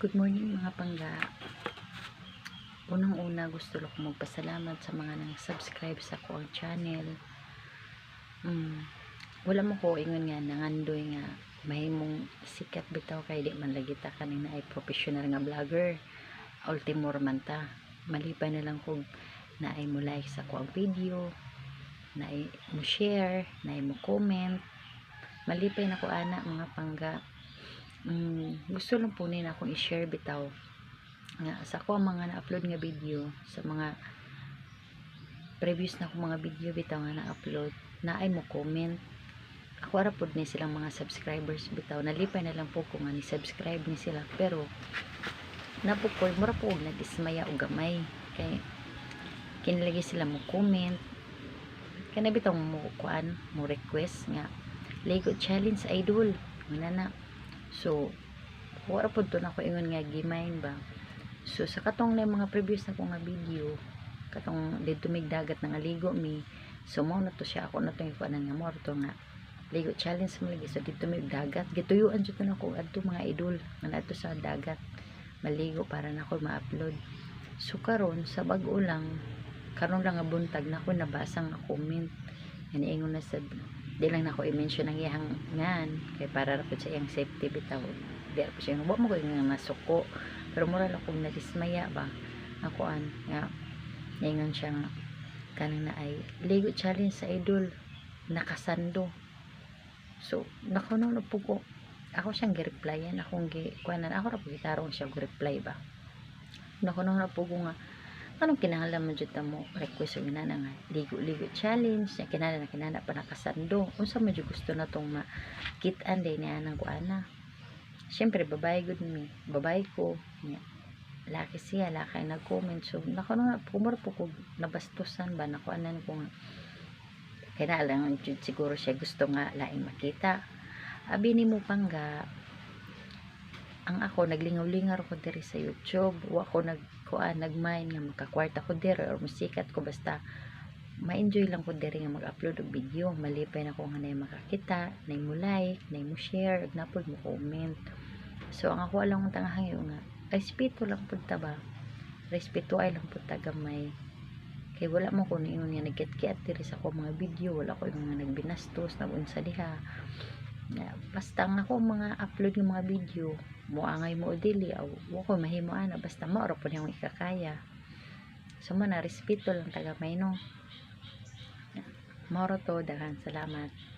Good morning mga pangga. Unang-una gusto ko magpasalamat sa mga nang subscribe sa ko channel. Mm, wala mo ko ingon nga nangandoy nga mahimong sikat bitaw kay di man lagi ta kanina ay professional nga vlogger. Ultimor man ta. Malipay na lang kog na ay mo like sa ko video, na ay mo share, na ay mo comment. Malipay na ko ana mga pangga mm, gusto lang po nila akong i-share bitaw. Nga sa ko mga na-upload nga video sa mga previous na akong mga video bitaw nga na-upload na ay mo comment ako ara pod ni silang mga subscribers bitaw. Nalipay na lang po ko nga ni subscribe ni sila. Pero napukoy mura po og nag-ismaya og gamay. Kay kinilagay sila mo comment kana bitaw mo kuan mo request nga Lego challenge idol. Nga na So, wala po doon ako ingon nga gimain ba. So, sa katong na mga previous na ko nga video, katong dito mig dagat nga ligo mi, so mo na to siya. Ako na to yung nga mo to nga ligo challenge mo lagi so dito mig dagat. Gituyuan jud na ko adto mga idol nga nato sa dagat. Maligo para na ako ma-upload. So karon sa bag-o lang karon lang nga buntag na ko nabasa nga comment. Yan ingon na sa di lang na ako i-mention ang iyang ngan kay para ra sa iyang safety bitaw. Di ra siya mo ko nga nasuko pero mura lang kung nadismaya ba ako an nga ningon siya nga kanang na ay ligo challenge sa idol nakasando. So nakuno na po ko. Ako siyang gi-replyan akong gi kuanan ako ra po gitarong siya gi-reply ba. Nakuno na po ko nga anong kinahanglan mo jud mo? Request og na nga. Ligo-ligo challenge. Na kinala na kinana pa nakasando. Unsa man jud gusto na tong makit-an day niya nang kuana syempre babae gud mi babae ko. Niya laki siya. Laki nag-comment. So nakuno na pumar po ko. Nabastusan ba? Nakuanan ko nga. Kinahanglan jud siguro siya. Gusto nga laing makita. Abi ni mo pangga ang ako naglingaw-lingaw ko diri sa YouTube. Wa ko nag kuan nagmain nga makakwarta ko diri or musikat ko basta ma-enjoy lang ko diri nga mag-upload og video. Malipay na ko nga nay makakita nay mo like nay mo share ug napod mo comment. So ang ako lang ang tangahanyo nga respeto lang pud ta ba? Respeto ay lang pud ta gamay. Kay wala mo ko niyon nga nagkit-kiat diri sa ko mga video wala ko yung mga nagbinastos nagunsa diha na basta ang ako mga upload ng mga video muangay mo o dili aw ko mahimo ana basta maoro po niyang ikakaya. So man respeto lang taga may no maoro to daghang salamat